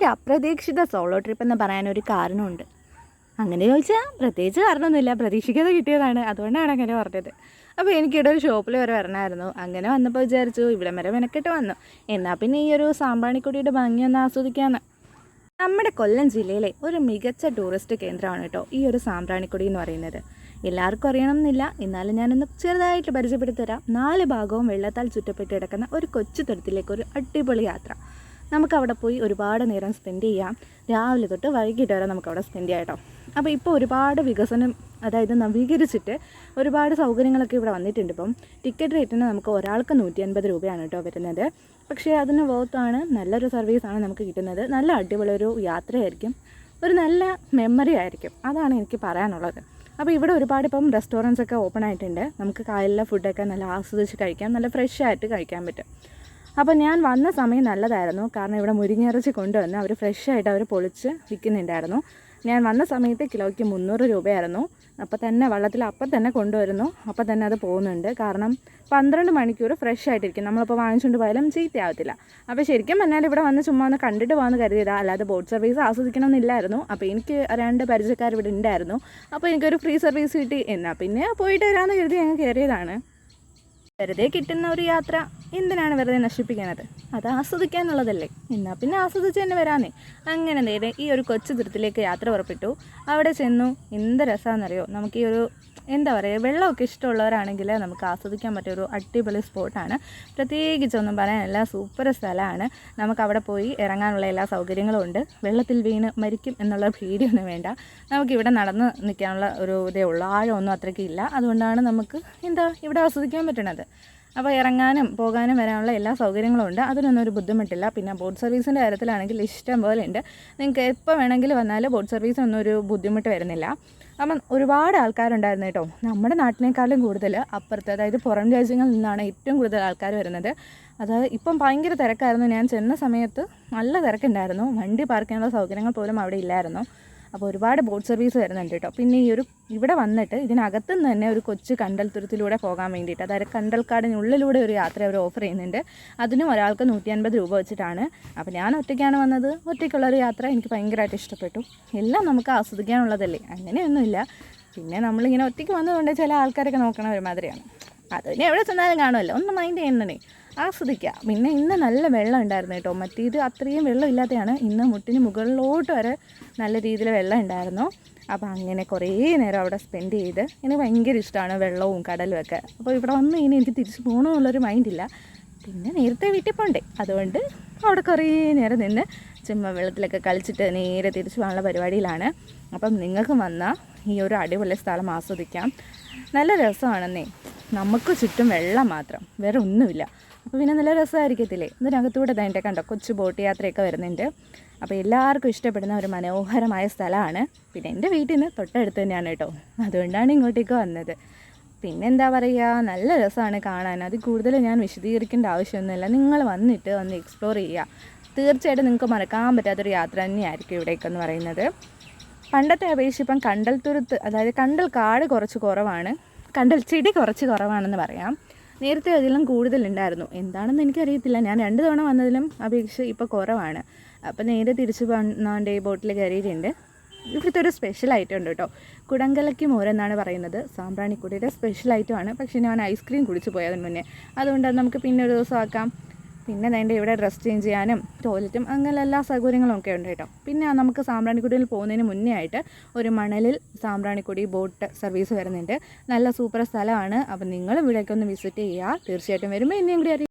ഒരു അപ്രതീക്ഷിത solo trip എന്ന് പറയാൻ ഒരു കാരണമുണ്ട്. അങ്ങനെ ചോദിച്ചാൽ പ്രത്യേകിച്ച് കാരണമൊന്നുമില്ല. പ്രതീക്ഷിക്കാതെ കിട്ടിയതാണ്. അതുകൊണ്ടാണ് അങ്ങനെ പറഞ്ഞത്. അപ്പോൾ എനിക്കിവിടെ ഒരു ഷോപ്പിൽ വരെ വരണമായിരുന്നു. അങ്ങനെ വന്നപ്പോൾ വിചാരിച്ചു ഇവിടം വരെ മെനക്കെട്ട് വന്നു. എന്നാൽ പിന്നെ ഈ ഒരു സാമ്പാണിക്കുടിയുടെ ഭംഗി ഒന്ന് ആസ്വദിക്കാമെന്ന് നമ്മുടെ കൊല്ലം ജില്ലയിലെ ഒരു മികച്ച ടൂറിസ്റ്റ് കേന്ദ്രമാണ് കേട്ടോ ഈ ഒരു സാമ്പ്രാണിക്കുടി എന്ന് പറയുന്നത്. എല്ലാവർക്കും അറിയണമെന്നില്ല എന്നാലും ഞാനൊന്ന് ചെറുതായിട്ട് പരിചയപ്പെടുത്തി തരാം നാല് ഭാഗവും വെള്ളത്താൽ ചുറ്റപ്പെട്ട് കിടക്കുന്ന ഒരു കൊച്ചു തുരുത്തിലേക്ക് ഒരു അടിപൊളി യാത്ര. നമുക്ക് അവിടെ പോയി ഒരുപാട് നേരം സ്പെൻഡ് ചെയ്യാം. രാവിലെ തൊട്ട് വൈകിട്ട് വരെ നമുക്ക് അവിടെ സ്പെൻഡ് ചെയ്യാം കേട്ടോ. അപ്പോൾ ഇപ്പോൾ ഒരുപാട് വികസനം അതായത് നവീകരിച്ചിട്ട് ഒരുപാട് സൗകര്യങ്ങളൊക്കെ ഇവിടെ വന്നിട്ടുണ്ട്. ഇപ്പം ടിക്കറ്റ് റേറ്റിന് നമുക്ക് ഒരാൾക്ക് നൂറ്റി അൻപത് രൂപയാണ് കേട്ടോ വരുന്നത്. പക്ഷേ അതിന് വോത്താണ് നല്ലൊരു സർവീസാണ് നമുക്ക് കിട്ടുന്നത്. നല്ല അടിപൊളി ഒരു യാത്രയായിരിക്കും. ഒരു നല്ല മെമ്മറി ആയിരിക്കും. അതാണ് എനിക്ക് പറയാനുള്ളത്. അപ്പോൾ ഇവിടെ ഒരുപാട് ഇപ്പം റെസ്റ്റോറന്റ്സ് ഒക്കെ ഓപ്പൺ ആയിട്ടുണ്ട്. നമുക്ക് കായലിലെ ഫുഡൊക്കെ നല്ല ആസ്വദിച്ച് കഴിക്കാം നല്ല ഫ്രഷ് ആയിട്ട് കഴിക്കാൻ പറ്റും. അപ്പോൾ ഞാൻ വന്ന സമയം നല്ലതായിരുന്നു. കാരണം ഇവിടെ മുരിങ്ങിറച്ചി കൊണ്ടുവന്ന് അവർ ഫ്രഷ് ആയിട്ട് അവർ പൊളിച്ച് വിൽക്കുന്നുണ്ടായിരുന്നു. ഞാൻ വന്ന സമയത്ത് കിലോയ്ക്ക് മുന്നൂറ് രൂപയായിരുന്നു. അപ്പോൾ തന്നെ വള്ളത്തിൽ അപ്പം തന്നെ കൊണ്ടുവരുന്നു. അപ്പോൾ തന്നെ അത് പോകുന്നുണ്ട്. കാരണം പന്ത്രണ്ട് മണിക്കൂർ ഫ്രഷ് ആയിട്ടിരിക്കും. നമ്മളിപ്പോൾ വാങ്ങിച്ചുകൊണ്ട് പോയാലും ചീത്തയാവത്തില്ല. അപ്പോൾ ശരിക്കും പറഞ്ഞാൽ ഇവിടെ വന്ന് ചുമ്മാ ഒന്ന് കണ്ടിട്ട് പോകാമെന്ന് കരുതിയതാ. അല്ലാതെ ബോട്ട് സർവീസ് ആസ്വദിക്കണമെന്നില്ലായിരുന്നു. അപ്പോൾ എനിക്ക് രണ്ട് പരിചയക്കാർ ഇവിടെ ഉണ്ടായിരുന്നു. അപ്പോൾ എനിക്കൊരു ഫ്രീ സർവീസ് കിട്ടി. എന്നാൽ പിന്നെ പോയിട്ട് വരാമെന്ന് കരുതി ഞങ്ങൾ കയറിയതാണ് വെറുതെ കിട്ടുന്ന ഒരു യാത്ര എന്തിനാണ് വെറുതെ നശിപ്പിക്കുന്നത് അത് ആസ്വദിക്കാനുള്ളതല്ലേ. എന്നാൽ പിന്നെ ആസ്വദിച്ച് തന്നെ വരാന്നേ. അങ്ങനെ നേരെ ഈ ഒരു കൊച്ചു ദുരത്തിലേക്ക് യാത്ര ഉറപ്പിട്ടു അവിടെ ചെന്നു. എന്ത് രസമാണെന്നറിയോ നമുക്ക് ഈ ഒരു എന്താ പറയുക വെള്ളമൊക്കെ ഇഷ്ടമുള്ളവരാണെങ്കിൽ നമുക്ക് ആസ്വദിക്കാൻ പറ്റിയ ഒരു അടിപൊളി സ്പോട്ടാണ്. പ്രത്യേകിച്ചൊന്നും പറയാനല്ല സൂപ്പർ സ്ഥലമാണ്. നമുക്ക് അവിടെ പോയി ഇറങ്ങാനുള്ള എല്ലാ സൗകര്യങ്ങളും ഉണ്ട്. വെള്ളത്തിൽ വീണ് മരിക്കും എന്നുള്ള ഭീതിയൊന്നും വേണ്ട. നമുക്കിവിടെ നടന്ന് നിൽക്കാനുള്ള ഒരു ഇതേ ഉള്ളൂ. ആഴമൊന്നും അത്രയ്ക്ക് ഇല്ല. അതുകൊണ്ടാണ് നമുക്ക് എന്താ ഇവിടെ ആസ്വദിക്കാൻ പറ്റണത്. അപ്പോൾ ഇറങ്ങാനും പോകാനും വരാനുള്ള എല്ലാ സൗകര്യങ്ങളും ഉണ്ട്. അതിനൊന്നും ഒരു ബുദ്ധിമുട്ടില്ല. പിന്നെ ബോട്ട് സർവീസിന്റെ കാര്യത്തിലാണെങ്കിൽ ഇഷ്ടം പോലെ ഉണ്ട്. നിങ്ങൾക്ക് എപ്പോൾ വേണമെങ്കിലും വന്നാൽ ബോട്ട് സർവീസിനൊന്നും ഒരു ബുദ്ധിമുട്ട് വരുന്നില്ല. അപ്പം ഒരുപാട് ആൾക്കാരുണ്ടായിരുന്നു കേട്ടോ. നമ്മുടെ നാട്ടിനേക്കാളും കൂടുതൽ അപ്പുറത്ത് അതായത് പുറം രാജ്യങ്ങളിൽ നിന്നാണ് ഏറ്റവും കൂടുതൽ ആൾക്കാർ വരുന്നത്. അതായത് ഇപ്പം ഭയങ്കര തിരക്കായിരുന്നു. ഞാൻ ചെന്ന സമയത്ത് നല്ല തിരക്കുണ്ടായിരുന്നു. വണ്ടി പാർക്ക് ചെയ്യാനുള്ള സൗകര്യങ്ങൾ പോലും അവിടെ ഇല്ലായിരുന്നു. അപ്പോൾ ഒരുപാട് ബോട്ട് സർവീസ് വരുന്നുണ്ട് കേട്ടോ. പിന്നെ ഈ ഒരു ഇവിടെ വന്നിട്ട് ഇതിനകത്തു നിന്ന് തന്നെ ഒരു കൊച്ചു കണ്ടൽ തുരുത്തിലൂടെ പോകാൻ വേണ്ടിയിട്ട് അതായത് കണ്ടൽക്കാടിനുള്ളിലൂടെ ഒരു യാത്ര അവർ ഓഫർ ചെയ്യുന്നുണ്ട്. അതിനും ഒരാൾക്ക് നൂറ്റി അൻപത് രൂപ വെച്ചിട്ടാണ്. അപ്പോൾ ഞാൻ ഒറ്റയ്ക്കാണ് വന്നത്. ഒറ്റയ്ക്കുള്ളൊരു യാത്ര എനിക്ക് ഭയങ്കരമായിട്ട് ഇഷ്ടപ്പെട്ടു. എല്ലാം നമുക്ക് ആസ്വദിക്കാനുള്ളതല്ലേ? അങ്ങനെയൊന്നുമില്ല. പിന്നെ നമ്മളിങ്ങനെ ഒറ്റയ്ക്ക് വന്നതുകൊണ്ട് ചില ആൾക്കാരൊക്കെ നോക്കണ ഒരുമാതിരിയാണ്. അത് പിന്നെ എവിടെ ചെന്നാലും കാണുമല്ലോ. ഒന്ന് മൈൻഡ് ചെയ്യുന്നതേ ആസ്വദിക്കുക പിന്നെ ഇന്ന് നല്ല വെള്ളം ഉണ്ടായിരുന്നു കേട്ടോ മറ്റേത് അത്രയും വെള്ളം ഇല്ലാത്തതാണ് ഇന്ന് മുട്ടിന് മുകളിലോട്ട് വരെ നല്ല രീതിയിൽ വെള്ളം ഉണ്ടായിരുന്നു അപ്പോൾ അങ്ങനെ കുറേ നേരം അവിടെ സ്പെൻഡ് ചെയ്ത് എനിക്ക് ഭയങ്കര ഇഷ്ടമാണ് വെള്ളവും കടലും ഒക്കെ. അപ്പോൾ ഇവിടെ വന്ന് ഇനി എനിക്ക് തിരിച്ച് പോകണമെന്നുള്ളൊരു മൈൻഡില്ല പിന്നെ നേരത്തെ വീട്ടിൽ പോണ്ടേ അതുകൊണ്ട് അവിടെ കുറേ നേരം നിന്ന് ചുമ്മാ വെള്ളത്തിലൊക്കെ കളിച്ചിട്ട് നേരെ തിരിച്ചു പോകാനുള്ള പരിപാടിയിലാണ്. അപ്പം നിങ്ങൾക്ക് വന്നാൽ ഈ ഒരു അടിപൊളി സ്ഥലം ആസ്വദിക്കാം. നല്ല രസമാണെന്നേ. നമുക്ക് ചുറ്റും വെള്ളം മാത്രം വേറെ ഒന്നുമില്ല. അപ്പോൾ പിന്നെ നല്ല രസമായിരിക്കത്തില്ലേ? ഇതിനകത്തൂടെ തന്നെ കണ്ടോ? കൊച്ചു ബോട്ട് യാത്രയൊക്കെ വരുന്നുണ്ട്. അപ്പോൾ എല്ലാവർക്കും ഇഷ്ടപ്പെടുന്ന ഒരു മനോഹരമായ സ്ഥലമാണ്. പിന്നെ എന്റെ വീട്ടിൽ നിന്ന് തൊട്ടടുത്ത് തന്നെയാണ് കേട്ടോ. അതുകൊണ്ടാണ് ഇങ്ങോട്ടേക്ക് വന്നത്. പിന്നെ എന്താ പറയുക നല്ല രസമാണ് കാണാൻ. അത് കൂടുതൽ ഞാൻ വിശദീകരിക്കേണ്ട ആവശ്യമൊന്നുമില്ല. നിങ്ങൾ വന്നിട്ട് ഒന്ന് എക്സ്പ്ലോർ ചെയ്യുക. തീർച്ചയായിട്ടും നിങ്ങൾക്ക് മറക്കാൻ പറ്റാത്തൊരു യാത്ര തന്നെയായിരിക്കും ഇവിടേക്കെന്ന് പറയുന്നത്. പണ്ടത്തെ അപേക്ഷിച്ച് ഇപ്പം കണ്ടൽ തുരുത്ത് അതായത് കണ്ടൽ കാട് കുറച്ച് കുറവാണ്. കണ്ടൽ ചെടി കുറച്ച് കുറവാണെന്ന് പറയാം. നേരത്തെ അതിലും കൂടുതലുണ്ടായിരുന്നു. എന്താണെന്ന് എനിക്കറിയത്തില്ല. ഞാൻ രണ്ട് തവണ വന്നതിലും അപേക്ഷിച്ച് ഇപ്പോൾ കുറവാണ്. അപ്പോൾ നേരെ തിരിച്ച് വന്നാണ്ട് ഈ ബോട്ടിൽ കയറിയിട്ടുണ്ട്. ഇവിടുത്തെ ഒരു സ്പെഷ്യൽ ഐറ്റം ഉണ്ട് കേട്ടോ. കുടങ്കലയ്ക്ക് മോരെന്നാണ് പറയുന്നത്. സാമ്പ്രാണിക്കുടിയുടെ സ്പെഷ്യൽ ഐറ്റമാണ് പക്ഷേ ഞാൻ ഐസ്ക്രീം കുടിച്ച് പോയതിന് മുന്നേ. അതുകൊണ്ട് നമുക്ക് പിന്നെ ഒരു ദിവസം ആക്കാം. പിന്നെ അതിന്റെ ഇവിടെ ഡ്രസ് ചേഞ്ച് ചെയ്യാനും ടോയ്ലറ്റും അങ്ങനെ എല്ലാ സൗകര്യങ്ങളും ഒക്കെ ഉണ്ട് കേട്ടോ. പിന്നെ നമുക്ക് സാമ്പ്രാണിക്കുടിയിൽ പോകുന്നതിന് മുന്നേ ആയിട്ട് ഒരു മണലിൽ സാമ്പ്രാണിക്കുടി ബോട്ട് സർവീസ് വരുന്നുണ്ട്. നല്ല സൂപ്പർ സ്ഥലമാണ്. അപ്പം നിങ്ങൾ ഇവിടേക്ക് ഒന്ന് വിസിറ്റ് ചെയ്യുക. തീർച്ചയായിട്ടും വരുമ്പോൾ ഇനിയും കൂടി